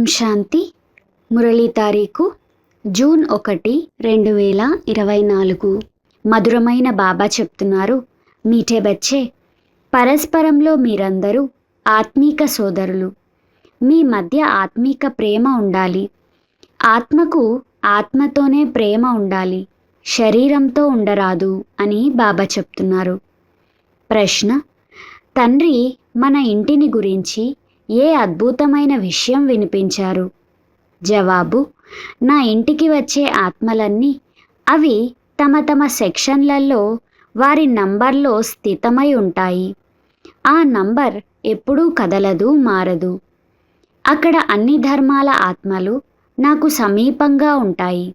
ఓం శాంతి. మురళీ తారీఖు జూన్ ఒకటి రెండు వేల ఇరవై నాలుగు. మధురమైన బాబా చెప్తున్నారు మీటే బచ్చే. పరస్పరంలో మీరందరూ ఆత్మీక సోదరులు. మీ మధ్య ఆత్మీక ప్రేమ ఉండాలి. ఆత్మకు ఆత్మతోనే ప్రేమ ఉండాలి. శరీరంతో ఉండరాదు అని బాబా చెప్తున్నారు. ప్రశ్న తండ్రి మన ఇంటిని గురించి ఏ అద్భుతమైన విషయం వినిపించారు? జవాబు నా ఇంటికి వచ్చే ఆత్మలన్నీ అవి తమ తమ సెక్షన్లలో వారి నంబర్లో స్థితమై ఉంటాయి. ఆ నంబర్ ఎప్పుడూ కదలదు మారదు. అక్కడ అన్ని ధర్మాల ఆత్మలు నాకు సమీపంగా ఉంటాయి.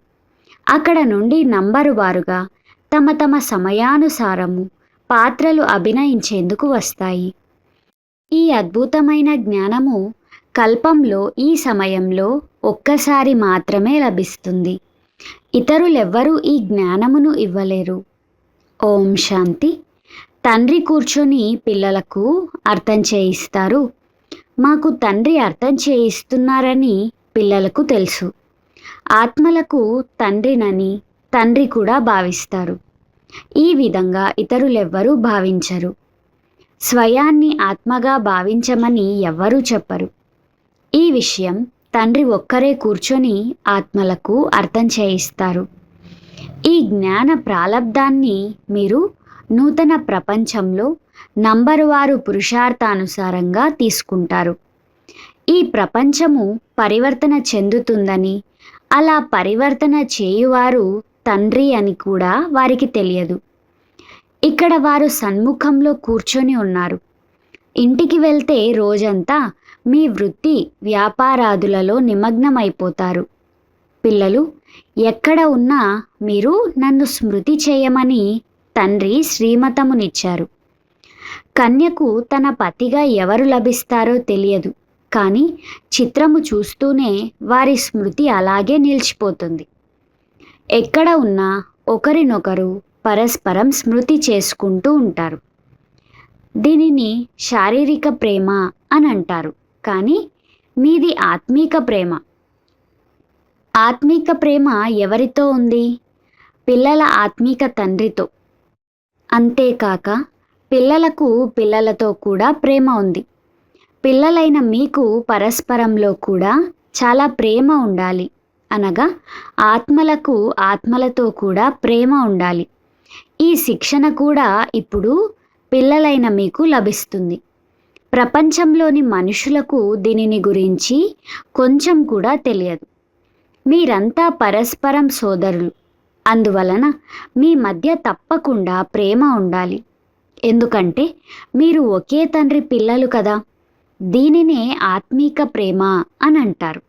అక్కడ నుండి నంబరు వారుగా తమ తమ సమయానుసారము పాత్రలు అభినయించేందుకు వస్తాయి. ఈ అద్భుతమైన జ్ఞానము కల్పంలో ఈ సమయంలో ఒక్కసారి మాత్రమే లభిస్తుంది. ఇతరులెవ్వరూ ఈ జ్ఞానమును ఇవ్వలేరు. ఓం శాంతి. తండ్రి కూర్చొని పిల్లలకు అర్థం చేయిస్తారు. మాకు తండ్రి అర్థం చేయిస్తున్నారని పిల్లలకు తెలుసు. ఆత్మలకు తండ్రినని తండ్రి కూడా భావిస్తారు. ఈ విధంగా ఇతరులెవ్వరూ భావించరు. స్వయాన్ని ఆత్మగా భావించమని ఎవ్వరూ చెప్పరు. ఈ విషయం తండ్రి ఒక్కరే కూర్చొని ఆత్మలకు అర్థం చేయిస్తారు. ఈ జ్ఞాన ప్రాలబ్ధాన్ని మీరు నూతన ప్రపంచంలో నంబరు వారు పురుషార్థానుసారంగా తీసుకుంటారు. ఈ ప్రపంచము పరివర్తన చెందుతుందని అలా పరివర్తన చేయువారు తండ్రి అని కూడా వారికి తెలియదు. ఇక్కడ వారు సన్ముఖంలో కూర్చొని ఉన్నారు. ఇంటికి వెళ్తే రోజంతా మీ వృత్తి వ్యాపారాదులలో నిమగ్నమైపోతారు. పిల్లలు ఎక్కడ ఉన్నా మీరు నన్ను స్మృతి చేయమని తండ్రి శ్రీమతమునిచ్చారు. కన్యకు తన పతిగా ఎవరు లభిస్తారో తెలియదు కానీ చిత్రము చూస్తూనే వారి స్మృతి అలాగే నిలిచిపోతుంది. ఎక్కడ ఉన్నా ఒకరినొకరు పరస్పరం స్మృతి చేసుకుంటూ ఉంటారు. దీనిని శారీరక ప్రేమ అని అంటారు. కానీ మీది ఆత్మీక ప్రేమ. ఆత్మీక ప్రేమ ఎవరితో ఉంది? పిల్లల ఆత్మీక తండ్రితో. అంతేకాక పిల్లలకు పిల్లలతో కూడా ప్రేమ ఉంది. పిల్లలైన మీకు పరస్పరంలో కూడా చాలా ప్రేమ ఉండాలి. అనగా ఆత్మలకు ఆత్మలతో కూడా ప్రేమ ఉండాలి. ఈ శిక్షణ కూడా ఇప్పుడు పిల్లలైన మీకు లభిస్తుంది. ప్రపంచంలోని మనుషులకు దీనిని గురించి కొంచెం కూడా తెలియదు. మీరంతా పరస్పరం సోదరులు. అందువలన మీ మధ్య తప్పకుండా ప్రేమ ఉండాలి. ఎందుకంటే మీరు ఒకే తండ్రి పిల్లలు కదా. దీనినే ఆత్మీక ప్రేమ అని అంటారు.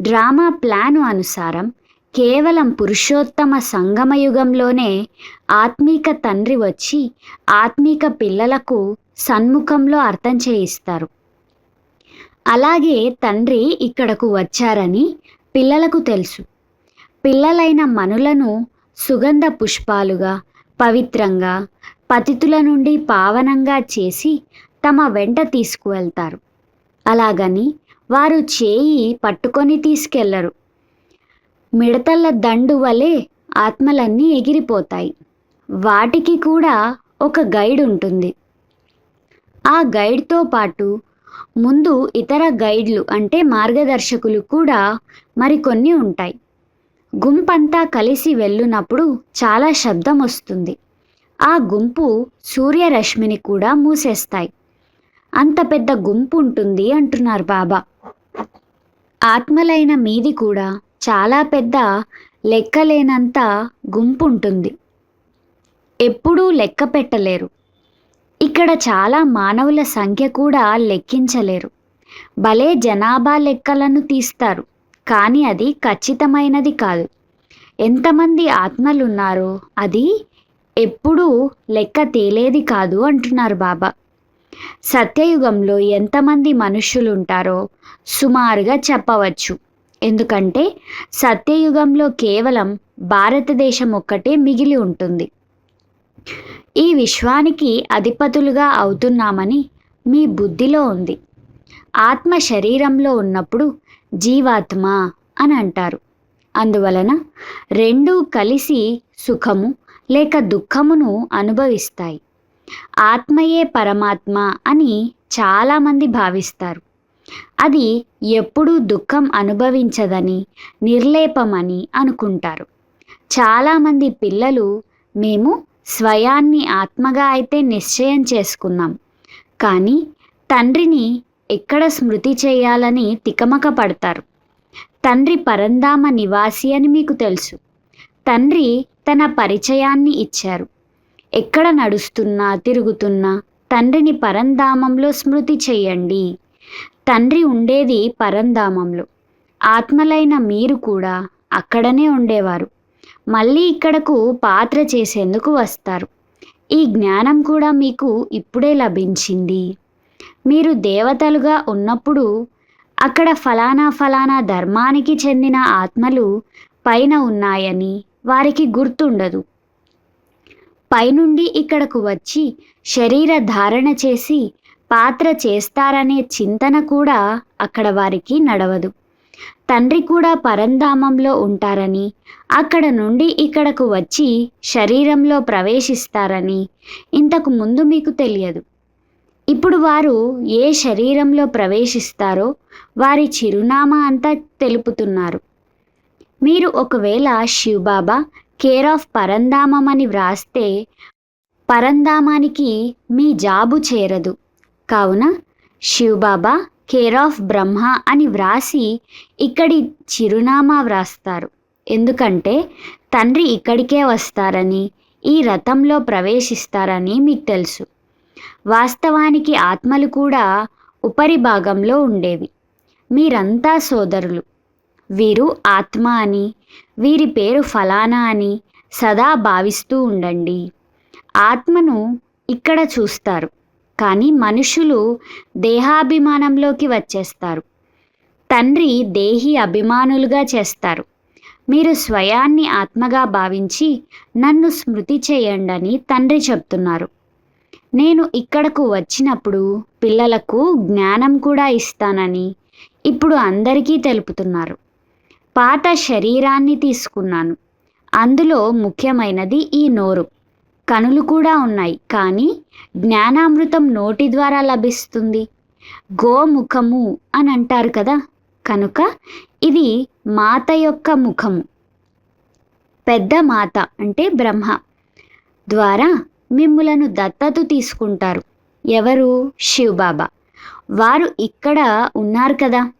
డ్రామా ప్లాను అనుసారం కేవలం పురుషోత్తమ సంగమయుగంలోనే ఆత్మీక తండ్రి వచ్చి ఆత్మీక పిల్లలకు సన్ముఖంలో అర్థం చేయిస్తారు. అలాగే తండ్రి ఇక్కడకు వచ్చారని పిల్లలకు తెలుసు. పిల్లలైన మనులను సుగంధ పుష్పాలుగా పవిత్రంగా పతితుల నుండి పావనంగా చేసి తమ వెంట తీసుకువెళ్తారు. అలాగని వారు చేయి పట్టుకొని తీసుకెళ్ళరు. మిడతల దండు వలె ఆత్మలన్నీ ఎగిరిపోతాయి. వాటికి కూడా ఒక గైడ్ ఉంటుంది. ఆ గైడ్తో పాటు ముందు ఇతర గైడ్లు అంటే మార్గదర్శకులు కూడా మరికొన్ని ఉంటాయి. గుంపంతా కలిసి వెళ్ళునప్పుడు చాలా శబ్దం వస్తుంది. ఆ గుంపు సూర్యరశ్మిని కూడా మూసేస్తాయి. అంత పెద్ద గుంపు ఉంటుంది అంటున్నారు బాబా. ఆత్మలైన మీది కూడా చాలా పెద్ద లెక్కలేనంత గుంపు ఉంటుంది ఎప్పుడూ లెక్క పెట్టలేరు. ఇక్కడ చాలా మానవుల సంఖ్య కూడా లెక్కించలేరు. భలే జనాభా లెక్కలను తీస్తారు. కానీ అది ఖచ్చితమైనది కాదు. ఎంతమంది ఆత్మలున్నారో అది ఎప్పుడూ లెక్క తేలేది కాదు అంటున్నారు బాబా. సత్యయుగంలో ఎంతమంది మనుషులుంటారో సుమారుగా చెప్పవచ్చు. ఎందుకంటే సత్యయుగంలో కేవలం భారతదేశం ఒక్కటే మిగిలి ఉంటుంది. ఈ విశ్వానికి అధిపతులుగా అవుతున్నామని మీ బుద్ధిలో ఉంది. ఆత్మ శరీరంలో ఉన్నప్పుడు జీవాత్మ అని అంటారు. అందువలన రెండూ కలిసి సుఖము లేక దుఃఖమును అనుభవిస్తాయి. ఆత్మయే పరమాత్మ అని చాలామంది భావిస్తారు. అది ఎప్పుడూ దుఃఖం అనుభవించదని నిర్లేపమని అనుకుంటారు. చాలామంది పిల్లలు మేము స్వయాన్ని ఆత్మగా అయితే నిశ్చయం చేసుకున్నాం. కానీ తండ్రిని ఎక్కడ స్మృతి చేయాలని తికమక పడతారు తండ్రి పరంధామ నివాసి అని మీకు తెలుసు. తండ్రి తన పరిచయాన్ని ఇచ్చారు. ఎక్కడ నడుస్తున్నా తిరుగుతున్నా తండ్రిని పరంధామంలో స్మృతి చేయండి. తండ్రి ఉండేది పరంధామంలో. ఆత్మలైన మీరు కూడా అక్కడనే ఉండేవారు. మళ్ళీ ఇక్కడకు పాత్ర చేసేందుకు వస్తారు. ఈ జ్ఞానం కూడా మీకు ఇప్పుడే లభించింది. మీరు దేవతలుగా ఉన్నప్పుడు అక్కడ ఫలానా ఫలానా ధర్మానికి చెందిన ఆత్మలు పైన ఉన్నాయని వారికి గుర్తుండదు. పైనుండి ఇక్కడకు వచ్చి శరీర ధారణ చేసి పాత్ర చేస్తారనే చింతన కూడా అక్కడ వారికి నడవదు. తండ్రి కూడా పరంధామంలో ఉంటారని అక్కడ నుండి ఇక్కడకు వచ్చి శరీరంలో ప్రవేశిస్తారని ఇంతకు ముందు మీకు తెలియదు. ఇప్పుడు వారు ఏ శరీరంలో ప్రవేశిస్తారో వారి చిరునామా అంతా తెలుపుతున్నారు. మీరు ఒకవేళ శివబాబా కేర్ ఆఫ్ పరంధామం అని వ్రాస్తే పరంధామానికి మీ జాబు చేరదు. కావున శివబాబా కేర్ ఆఫ్ బ్రహ్మ అని వ్రాసి ఇక్కడి చిరునామా వ్రాస్తారు. ఎందుకంటే తండ్రి ఇక్కడికే వస్తారని ఈ రథంలో ప్రవేశిస్తారని మీకు తెలుసు. వాస్తవానికి ఆత్మలు కూడా ఉపరి భాగంలో ఉండేవి. మీరంతా సోదరులు. వీరు ఆత్మ అని వీరి పేరు ఫలానా అని సదా భావిస్తూ ఉండండి. ఆత్మను ఇక్కడ చూస్తారు. కానీ మనుషులు దేహాభిమానంలోకి వచ్చేస్తారు. తండ్రి దేహి అభిమానులుగా చేస్తారు. మీరు స్వయాన్ని ఆత్మగా భావించి నన్ను స్మృతి చేయండి తండ్రి చెప్తున్నారు. నేను ఇక్కడకు వచ్చినప్పుడు పిల్లలకు జ్ఞానం కూడా ఇస్తానని ఇప్పుడు అందరికీ తెలుపుతున్నారు. పాత శరీరాన్ని తీసుకున్నాను. అందులో ముఖ్యమైనది ఈ నోరు. కనులు కూడా ఉన్నాయి. కానీ జ్ఞానామృతం నోటి ద్వారా లభిస్తుంది. గోముఖము అని అంటారు కదా. కనుక ఇది మాత యొక్క ముఖము. పెద్ద మాత అంటే బ్రహ్మ ద్వారా మిమ్ములను దత్తత తీసుకుంటారు. ఎవరు? శివబాబా. వారు ఇక్కడ ఉన్నారు కదా.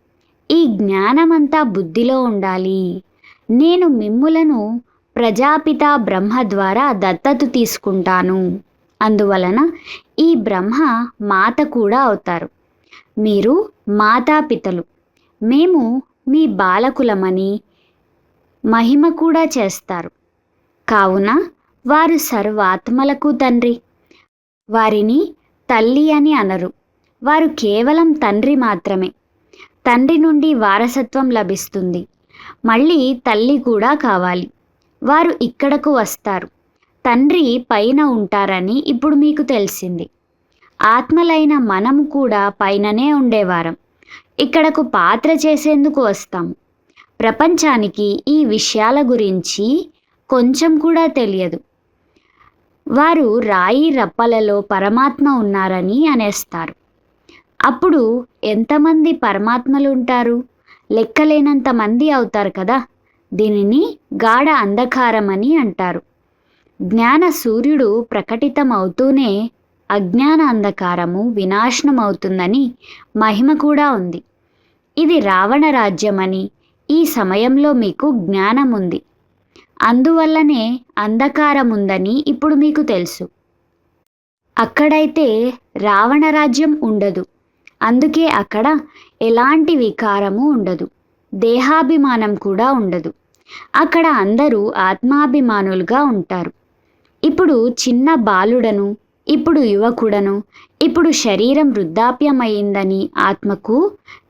ఈ జ్ఞానమంతా బుద్ధిలో ఉండాలి. నేను మిమ్ములను ప్రజాపిత బ్రహ్మ ద్వారా దత్తత తీసుకుంటాను. అందువలన ఈ బ్రహ్మ మాత కూడా అవుతారు. మీరు మాతాపితలు. మేము మీ బాలకులమని మహిమ కూడా చేస్తారు. కావున వారు సర్వాత్మలకు తండ్రి. వారిని తల్లి అని అనరు. వారు కేవలం తండ్రి మాత్రమే. తండ్రి నుండి వారసత్వం లభిస్తుంది. మళ్ళీ తల్లి కూడా కావాలి. వారు ఇక్కడకు వస్తారు. తండ్రి పైన ఉంటారని ఇప్పుడు మీకు తెలిసింది. ఆత్మలైన మనము కూడా పైననే ఉండేవారం. ఇక్కడకు పాత్ర చేసేందుకు వస్తాము ప్రపంచానికి ఈ విషయాల గురించి కొంచెం కూడా తెలియదు. వారు రాయి రప్పలలో పరమాత్మ ఉన్నారని అనేస్తారు. అప్పుడు ఎంతమంది పరమాత్మలు ఉంటారు? లెక్కలేనంత మంది అవుతారు కదా? దీనిని గాఢ అంధకారం అని అంటారు. జ్ఞాన సూర్యుడు ప్రకటితం అవుతూనే అజ్ఞాన అంధకారము వినాశనం అవుతుందని మహిమ కూడా ఉంది. ఇది రావణ రాజ్యమని ఈ సమయంలో మీకు జ్ఞానం ఉంది అందువల్లనే అంధకారం ఉందని ఇప్పుడు మీకు తెలుసు. అక్కడైతే రావణ రాజ్యం ఉండదు. అందుకే అక్కడ ఎలాంటి వికారము ఉండదు. దేహాభిమానం కూడా ఉండదు. అక్కడ అందరూ ఆత్మాభిమానులుగా ఉంటారు. ఇప్పుడు చిన్న బాలుడను ఇప్పుడు యువకుడను ఇప్పుడు శరీరం వృద్ధాప్యమైందని ఆత్మకు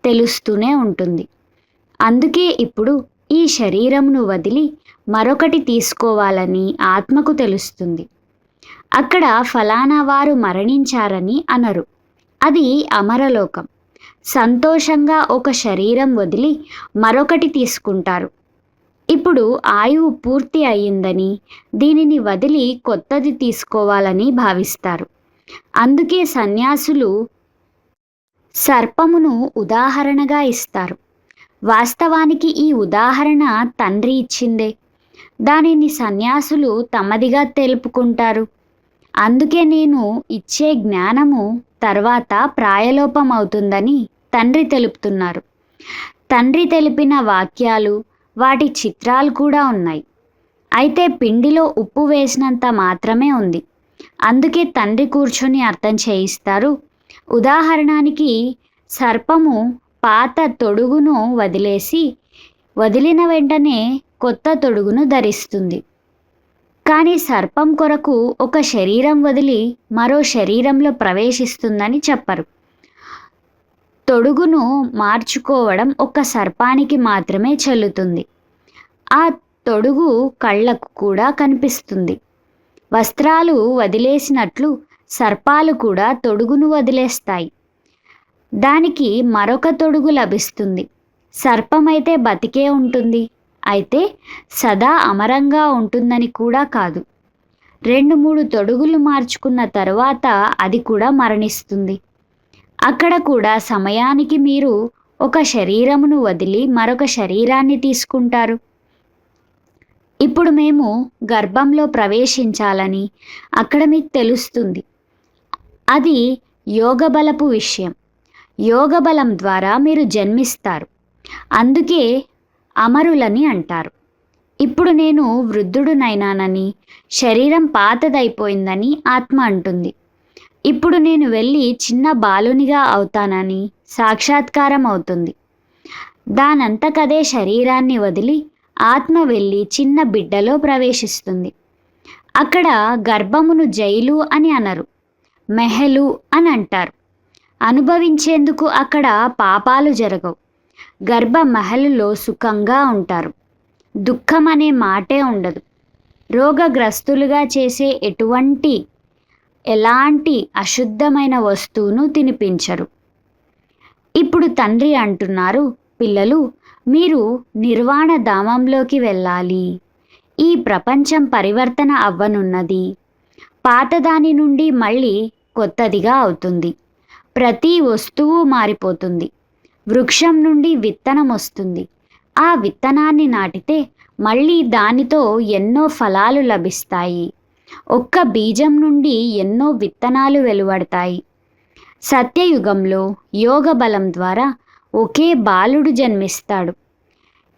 తెలుస్తూనే ఉంటుంది. అందుకే ఇప్పుడు ఈ శరీరంను వదిలి మరొకటి తీసుకోవాలని ఆత్మకు తెలుస్తుంది. అక్కడ ఫలానా వారు మరణించారని అనరు. అది అమరలోకం. సంతోషంగా ఒక శరీరం వదిలి మరొకటి తీసుకుంటారు. ఇప్పుడు ఆయువు పూర్తి అయ్యిందని దీనిని వదిలి కొత్తది తీసుకోవాలని భావిస్తారు. అందుకే సన్యాసులు సర్పమును ఉదాహరణగా ఇస్తారు. వాస్తవానికి ఈ ఉదాహరణ తండ్రి ఇచ్చిందే. దానిని సన్యాసులు తమదిగా తెలుపుకుంటారు. అందుకే నేను ఇచ్చే జ్ఞానము తర్వాత ప్రాయలోపం అవుతుందని తండ్రి తెలుపుతున్నారు. తండ్రి తెలిపిన వాక్యాలు వాటి చిత్రాలు కూడా ఉన్నాయి. అయితే పిండిలో ఉప్పు వేసినంత మాత్రమే ఉంది. అందుకే తండ్రి కూర్చొని అర్థం చేయిస్తారు. ఉదాహరణకి సర్పము పాత తొడుగును వదిలేసి వదిలిన వెంటనే కొత్త తొడుగును ధరిస్తుంది. కానీ సర్పం కొరకు ఒక శరీరం వదిలి మరో శరీరంలో ప్రవేశిస్తుందని చెప్పరు. తొడుగును మార్చుకోవడం ఒక సర్పానికి మాత్రమే చెల్లుతుంది. ఆ తొడుగు కళ్ళకు కూడా కనిపిస్తుంది. వస్త్రాలు వదిలేసినట్లు సర్పాలు కూడా తొడుగును వదిలేస్తాయి. దానికి మరొక తొడుగు లభిస్తుంది. సర్పమైతే బతికే ఉంటుంది. అయితే సదా అమరంగా ఉంటుందని కూడా కాదు. రెండు మూడు తొడుగులు మార్చుకున్న తర్వాత అది కూడా మరణిస్తుంది. అక్కడ కూడా సమయానికి మీరు ఒక శరీరమును వదిలి మరొక శరీరాన్ని తీసుకుంటారు. ఇప్పుడు మేము గర్భంలో ప్రవేశించాలని అక్కడ మీకు తెలుస్తుంది. అది యోగబలపు విషయం. యోగబలం ద్వారా మీరు జన్మిస్తారు. అందుకే అమరులని అంటారు. ఇప్పుడు నేను వృద్ధుడునైనానని శరీరం పాతదైపోయిందని ఆత్మ అంటుంది. ఇప్పుడు నేను వెళ్ళి చిన్న బాలునిగా అవుతానని సాక్షాత్కారం అవుతుంది. దానంతకదే శరీరాన్ని వదిలి ఆత్మ వెళ్ళి చిన్న బిడ్డలో ప్రవేశిస్తుంది. అక్కడ గర్భమును జైలు అని అనరు మెహలు అని అంటారు. అనుభవించేందుకు అక్కడ పాపాలు జరగవు. గర్భ మహలులో సుఖంగా ఉంటారు. దుఃఖం అనే మాటే ఉండదు. రోగగ్రస్తులుగా చేసే ఎటువంటి ఎలాంటి అశుద్ధమైన వస్తువును తినిపించరు. ఇప్పుడు తండ్రి అంటున్నారు పిల్లలు మీరు నిర్వాణ ధామంలోకి వెళ్ళాలి. ఈ ప్రపంచం పరివర్తన అవ్వనున్నది. పాతదాని నుండి మళ్ళీ కొత్తదిగా అవుతుంది. ప్రతి వస్తువు మారిపోతుంది. వృక్షం నుండి విత్తనం వస్తుంది. ఆ విత్తనాన్ని నాటితే మళ్ళీ దానితో ఎన్నో ఫలాలు లభిస్తాయి. ఒక్క బీజం నుండి ఎన్నో విత్తనాలు వెలువడతాయి. సత్యయుగంలో యోగ బలం ద్వారా ఒకే బాలుడు జన్మిస్తాడు.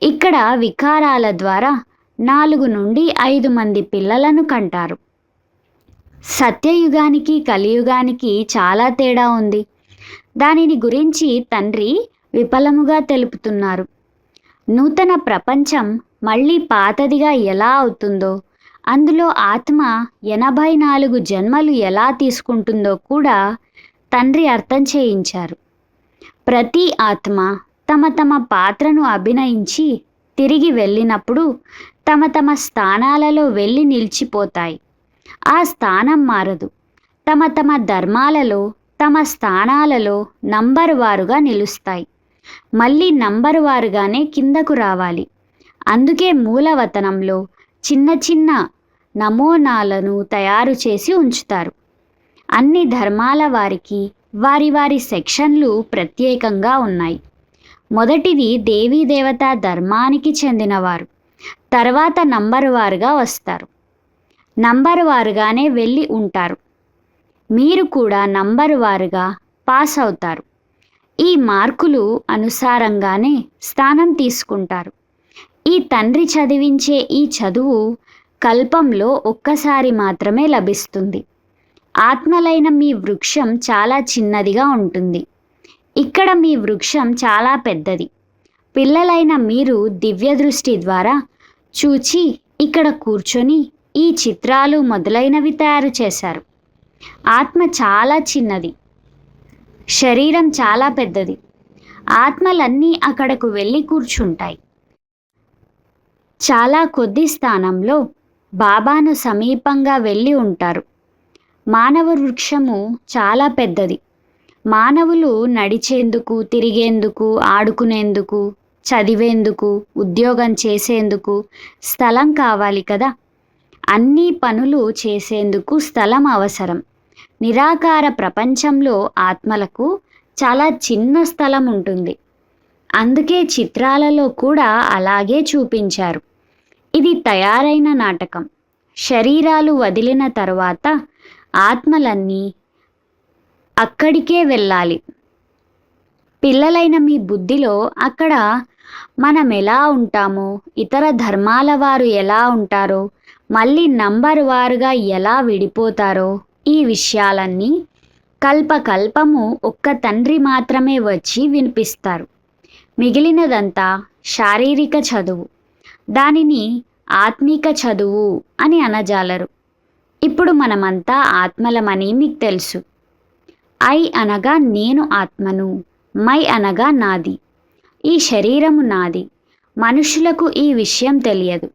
ఇక్కడ వికారాల ద్వారా నాలుగు నుండి ఐదు మంది పిల్లలను కంటారు. సత్యయుగానికి కలియుగానికి చాలా తేడా ఉంది. దానిని గురించి తండ్రి విఫలముగా తెలుపుతున్నారు. నూతన ప్రపంచం మళ్ళీ పాతదిగా ఎలా అవుతుందో అందులో ఆత్మ ఎనభై నాలుగు జన్మలు ఎలా తీసుకుంటుందో కూడా తండ్రి అర్థం చేయించారు. ప్రతి ఆత్మ తమ తమ పాత్రను అభినయించి తిరిగి వెళ్ళినప్పుడు తమ తమ స్థానాలలో వెళ్ళి నిలిచిపోతాయి. ఆ స్థానం మారదు. తమ తమ ధర్మాలలో తమ స్థానాలలో నంబర్ వారుగా నిలుస్తాయి. మళ్ళీ నంబర్ వారుగానే కిందకు రావాలి. అందుకే మూలవతనంలో చిన్న చిన్న నమూనాలను తయారు చేసి ఉంచుతారు. అన్ని ధర్మాల వారికి వారి వారి సెక్షన్లు ప్రత్యేకంగా ఉన్నాయి. మొదటిది దేవీ దేవతా ధర్మానికి చెందినవారు. తర్వాత నంబర్ వారుగా వస్తారు. నంబర్ వారుగానే వెళ్ళి ఉంటారు. మీరు కూడా నంబర్ వారుగా పాస్ అవుతారు. ఈ మార్కులు అనుసారంగానే స్థానం తీసుకుంటారు. ఈ తండ్రి చదివించే ఈ చదువు కల్పంలో ఒక్కసారి మాత్రమే లభిస్తుంది. ఆత్మలైన మీ వృక్షం చాలా చిన్నదిగా ఉంటుంది. ఇక్కడ మీ వృక్షం చాలా పెద్దది. పిల్లలైన మీరు దివ్య దృష్టి ద్వారా చూచి ఇక్కడ కూర్చొని ఈ చిత్రాలు మొదలైనవి తయారు చేశారు. ఆత్మ చాలా చిన్నది. శరీరం చాలా పెద్దది. ఆత్మలన్నీ అక్కడకు వెళ్ళి కూర్చుంటాయి. చాలా కొద్ది స్థానంలో బాబాను సమీపంగా వెళ్ళి ఉంటారు. మానవ వృక్షము చాలా పెద్దది. మానవులు నడిచేందుకు తిరిగేందుకు ఆడుకునేందుకు చదివేందుకు ఉద్యోగం చేసేందుకు స్థలం కావాలి కదా. అన్ని పనులు చేసేందుకు స్థలం అవసరం. నిరాకార ప్రపంచంలో ఆత్మలకు చాలా చిన్న స్థలం ఉంటుంది. అందుకే చిత్రాలలో కూడా అలాగే చూపించారు. ఇది తయారైన నాటకం. శరీరాలు వదిలిన తర్వాత ఆత్మలన్నీ అక్కడికే వెళ్ళాలి. పిల్లలైన మీ బుద్ధిలో అక్కడ మనం ఎలా ఉంటామో? ఇతర ధర్మాల వారు ఎలా ఉంటారో? మళ్ళీ నంబర్ వారుగా ఎలా విడిపోతారో ఈ విషయాలన్నీ కల్పకల్పము ఒక్క తండ్రి మాత్రమే వచ్చి వినిపిస్తారు. మిగిలినదంతా శారీరక చదువు. దానిని ఆత్మీక చదువు అని అనజాలరు. ఇప్పుడు మనమంతా ఆత్మలమని మీకు తెలుసు. ఐ అనగా నేను ఆత్మను మై అనగా నాది. ఈ శరీరము నాది. మనుషులకు ఈ విషయం తెలియదు.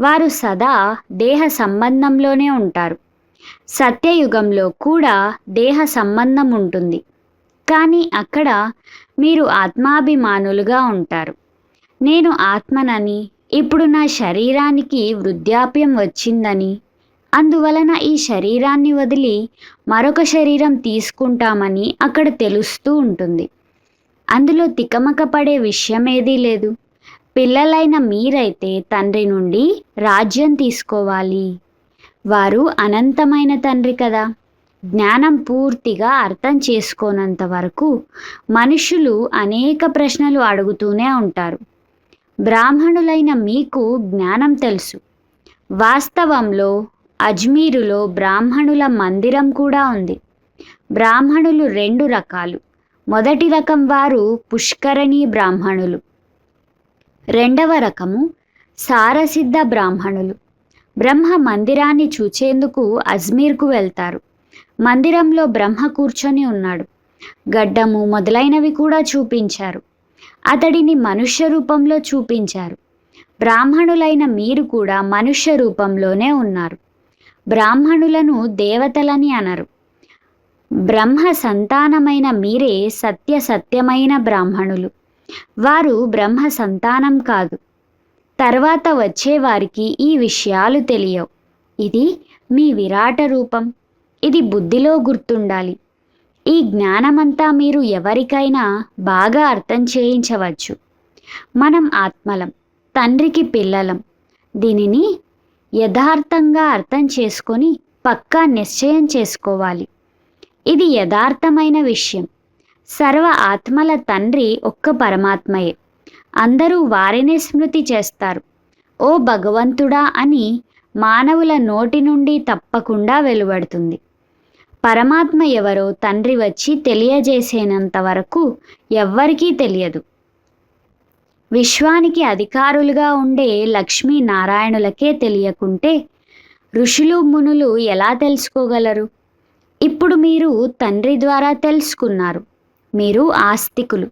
వారు సదా దేహ సంబంధంలోనే ఉంటారు. సత్యయుగంలో కూడా దేహ సంబంధం ఉంటుంది. కానీ అక్కడ మీరు ఆత్మాభిమానులుగా ఉంటారు. నేను ఆత్మనని ఇప్పుడు నా శరీరానికి వృద్ధాప్యం వచ్చిందని. అందువలన ఈ శరీరాన్ని వదిలి మరొక శరీరం తీసుకుంటామని అక్కడ తెలుస్తూ ఉంటుంది. అందులో తికమక పడే విషయం ఏదీ లేదు. పిల్లలైన మీరైతే తండ్రి నుండి రాజ్యం తీసుకోవాలి. వారు అనంతమైన తండ్రి కదా. జ్ఞానం పూర్తిగా అర్థం చేసుకోనంత వరకు మనుషులు అనేక ప్రశ్నలు అడుగుతూనే ఉంటారు. బ్రాహ్మణులైన మీకు జ్ఞానం తెలుసు. వాస్తవంలో అజ్మీరులో బ్రాహ్మణుల మందిరం కూడా ఉంది. బ్రాహ్మణులు రెండు రకాలు. మొదటి రకం వారు పుష్కరణి బ్రాహ్మణులు. రెండవ రకము సారసిద్ధ బ్రాహ్మణులు. బ్రహ్మ మందిరాన్ని చూచేందుకు అజ్మీర్కు వెళ్తారు. మందిరంలో బ్రహ్మ కూర్చొని ఉన్నాడు. గడ్డము మొదలైనవి కూడా చూపించారు. అతడిని మనుష్య రూపంలో చూపించారు. బ్రాహ్మణులైన మీరు కూడా మనుష్య రూపంలోనే ఉన్నారు. బ్రాహ్మణులను దేవతలని అనరు. బ్రహ్మ సంతానమైన మీరే సత్య సత్యమైన బ్రాహ్మణులు. వారు బ్రహ్మ సంతానం కాదు. తర్వాత వచ్చేవారికి ఈ విషయాలు తెలియవు. ఇది మీ విరాట రూపం. ఇది బుద్ధిలో గుర్తుండాలి. ఈ జ్ఞానమంతా మీరు ఎవరికైనా బాగా అర్థం చేయించవచ్చు. మనం ఆత్మలం తండ్రికి పిల్లలం. దీనిని యథార్థంగా అర్థం చేసుకొని పక్కా నిశ్చయం చేసుకోవాలి. ఇది యథార్థమైన విషయం. సర్వ ఆత్మల తండ్రి ఒక్క పరమాత్మయే. అందరూ వారినే స్మృతి చేస్తారు. ఓ భగవంతుడా అని మానవుల నోటి నుండి తప్పకుండా వెలువడుతుంది. పరమాత్మ ఎవరో తండ్రి వచ్చి తెలియజేసేనంత వరకు ఎవ్వరికీ తెలియదు. విశ్వానికి అధికారులుగా ఉండే లక్ష్మీ నారాయణులకే తెలియకుంటే ఋషులు మునులు ఎలా తెలుసుకోగలరు? ఇప్పుడు మీరు తండ్రి ద్వారా తెలుసుకున్నారు. మీరు ఆస్తికులు.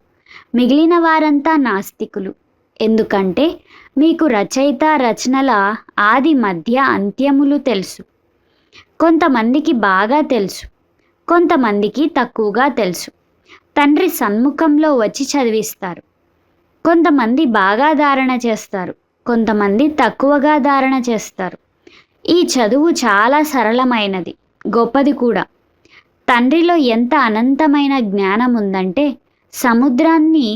మిగిలిన వారంతా నాస్తికులు. ఎందుకంటే మీకు రచయిత రచనల ఆది మధ్య అంత్యములు తెలుసు. కొంతమందికి బాగా తెలుసు కొంతమందికి తక్కువగా తెలుసు. తండ్రి సన్ముఖంలో వచ్చి చదివిస్తారు. కొంతమంది బాగా ధారణ చేస్తారు కొంతమంది తక్కువగా ధారణ చేస్తారు. ఈ చదువు చాలా సరళమైనది గొప్పది కూడా. తండ్రిలో ఎంత అనంతమైన జ్ఞానం ఉందంటే సముద్రాన్ని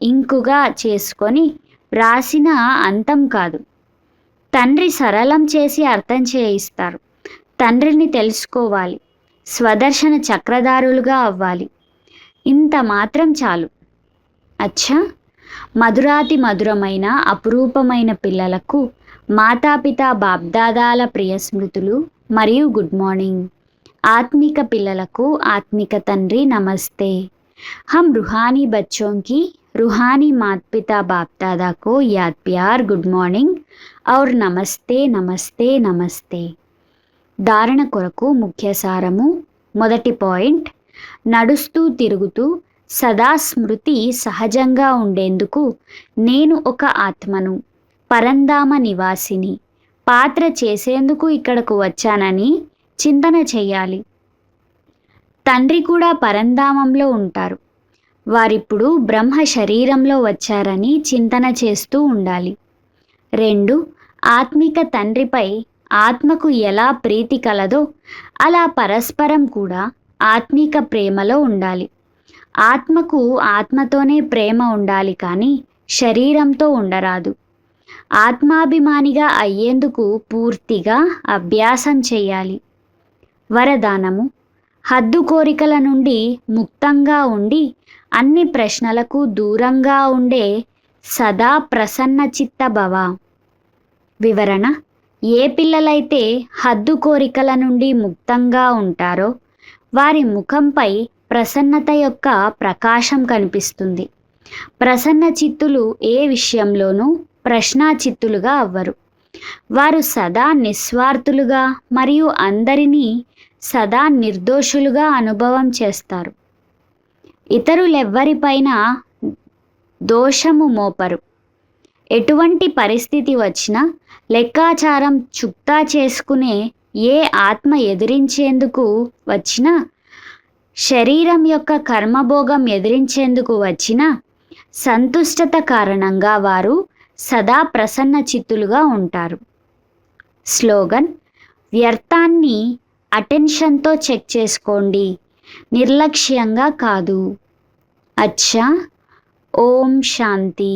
ఇంకుగా చేసుకొని వ్రాసిన అంతం కాదు. తండ్రి సరళం చేసి అర్థం చేయిస్తారు. తండ్రిని తెలుసుకోవాలి స్వదర్శన చక్రధారులుగా అవ్వాలి ఇంత మాత్రం చాలు అచ్చా మధురాతి మధురమైన అపురూపమైన పిల్లలకు మాతాపిత బాబ్దాదాల ప్రియ స్మృతులు మరియు గుడ్ మార్నింగ్ ఆత్మిక పిల్లలకు ఆత్మిక తండ్రి నమస్తే हम रूहानी बच्चों की रूहानी माता पिता बाप दादा को याद प्यार गुड మార్నింగ్ और నమస్తే నమస్తే నమస్తే ధారణ కొరకు ముఖ్య సారము. మొదటి పాయింట్ నడుస్తూ తిరుగుతూ సదా స్మృతి సహజంగా ఉండేందుకు నేను ఒక ఆత్మను పరంధామ నివాసిని పాత్ర చేసేందుకు ఇక్కడకు వచ్చానని చింతన చేయాలి. తండ్రి కూడా పరంధామంలో ఉంటారు. వారిప్పుడు బ్రహ్మ శరీరంలో వచ్చారని చింతన చేస్తూ ఉండాలి. రెండు ఆత్మిక తండ్రిపై ఆత్మకు ఎలా ప్రీతి కలదో అలా పరస్పరం కూడా ఆత్మీక ప్రేమలో ఉండాలి. ఆత్మకు ఆత్మతోనే ప్రేమ ఉండాలి కానీ శరీరంతో ఉండరాదు. ఆత్మాభిమానిగా అయ్యేందుకు పూర్తిగా అభ్యాసం చేయాలి. వరదానము హద్దు కోరికల నుండి ముక్తంగా ఉండి అన్ని ప్రశ్నలకు దూరంగా ఉండే సదా ప్రసన్న చిత్త భవ వివరణ ఏ పిల్లలైతే హద్దు కోరికల నుండి ముక్తంగా ఉంటారో వారి ముఖంపై ప్రసన్నత యొక్క ప్రకాశం కనిపిస్తుంది. ప్రసన్న చిత్తులు ఏ విషయంలోనూ ప్రశ్నాచిత్తులుగా అవ్వరు. వారు సదా నిస్వార్థులుగా మరియు అందరినీ సదా నిర్దోషులుగా అనుభవం చేస్తారు. ఇతరులెవ్వరిపైన దోషము మోపరు. ఎటువంటి పరిస్థితి వచ్చినా లెక్కాచారం చుక్తా చేసుకునే ఏ ఆత్మ ఎదిరించేందుకు వచ్చినా శరీరం యొక్క కర్మభోగం ఎదిరించేందుకు వచ్చిన సంతుష్టత కారణంగా వారు సదా ప్రసన్న చిత్తులుగా ఉంటారు. స్లోగన్ వ్యర్థాన్ని అటెన్షన్తో చెక్ చేసుకోండి. నిర్లక్ష్యంగా కాదు. అచ్చా ఓం శాంతి.